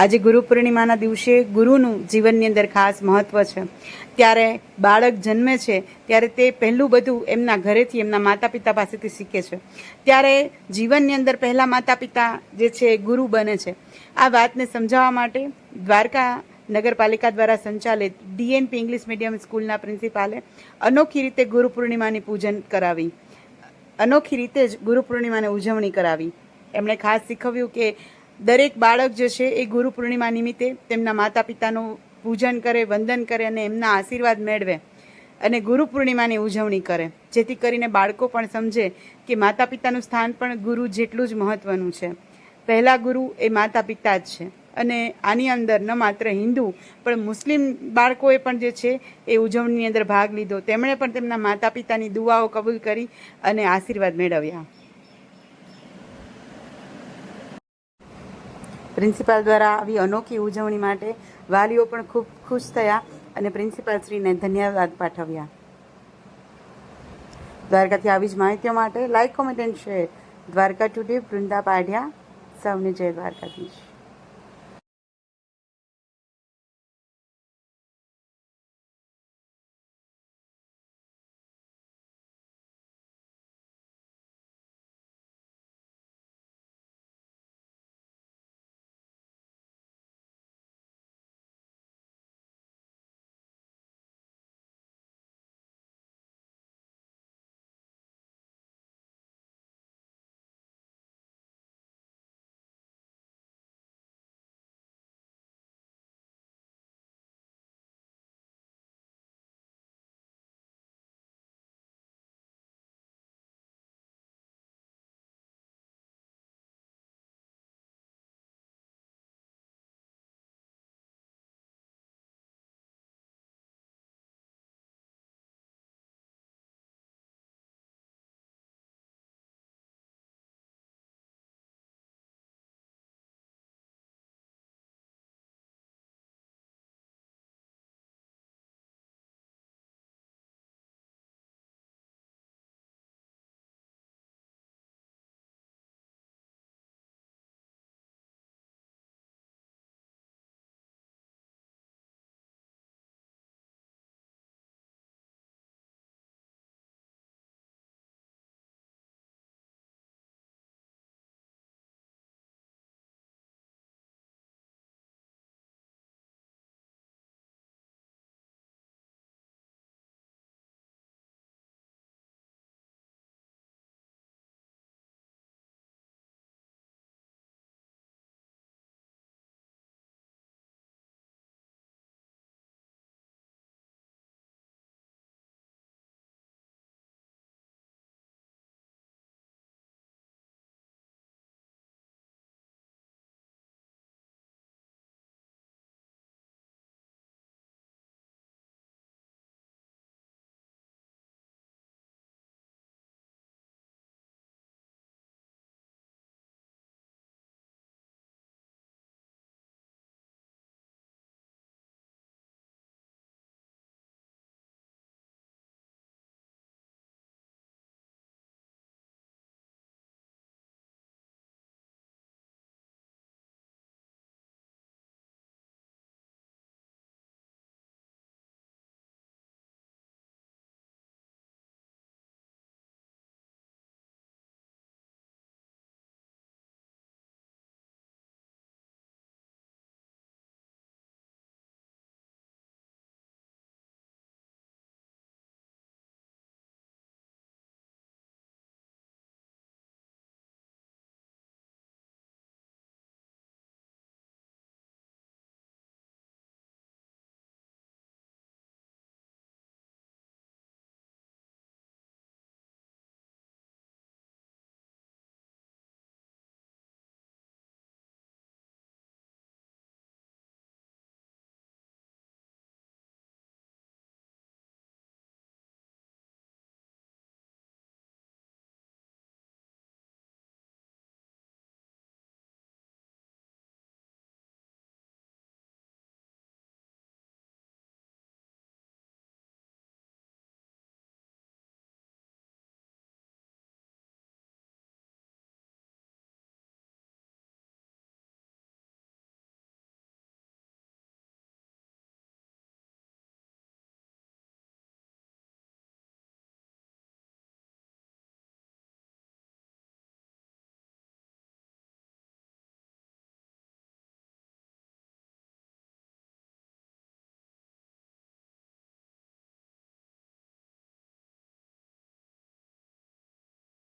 આજે ગુરુ પૂર્ણિમાના દિવસે ગુરુનું જીવનની અંદર ખાસ મહત્વ છે. ત્યારે બાળક જન્મે છે, ત્યારે તે પહેલું બધું એમના ઘરેથી એમના માતા પિતા પાસેથી શીખે છે. ત્યારે જીવનની અંદર પહેલાં માતા પિતા જે છે ગુરુ બને છે. આ વાતને સમજાવવા માટે દ્વારકા નગરપાલિકા દ્વારા સંચાલિત ડીએનપી ઇંગ્લિશ મીડિયમ સ્કૂલના પ્રિન્સિપાલે અનોખી રીતે ગુરુ પૂર્ણિમાની પૂજન કરાવી. અનોખી રીતે જ ગુરુ પૂર્ણિમાની ઉજવણી કરાવી. એમણે ખાસ શીખવ્યું કે દરેક બાળક જે છે એ ગુરુ પૂર્ણિમા નિમિત્તે તેમના માતા પિતાનું પૂજન કરે, વંદન કરે અને એમના આશીર્વાદ મેળવે અને ગુરુ પૂર્ણિમાની ઉજવણી કરે. જેથી કરીને બાળકો પણ સમજે કે માતા પિતાનું સ્થાન પણ ગુરુ જેટલું જ મહત્વનું છે. પહેલાં ગુરુ એ માતા પિતા જ છે અને આની અંદર ન માત્ર હિન્દુ, પણ મુસ્લિમ બાળકોએ પણ જે છે એ ઉજવણીની અંદર ભાગ લીધો. તેમણે પણ તેમના માતા પિતાની દુઆઓ કબૂલ કરી અને આશીર્વાદ મેળવ્યા. પ્રિન્સિપાલ દ્વારા આવી અનોખી ઉજવણી માટે વાલીઓ પણ ખૂબ ખુશ થયા અને પ્રિન્સિપાલશ્રીને ધન્યવાદ પાઠવ્યા. દ્વારકાથી આવી જ માહિતીઓ માટે like comment and share. Dwarka today Vrunda Padhya. સૌને જય દ્વારકાધીશ.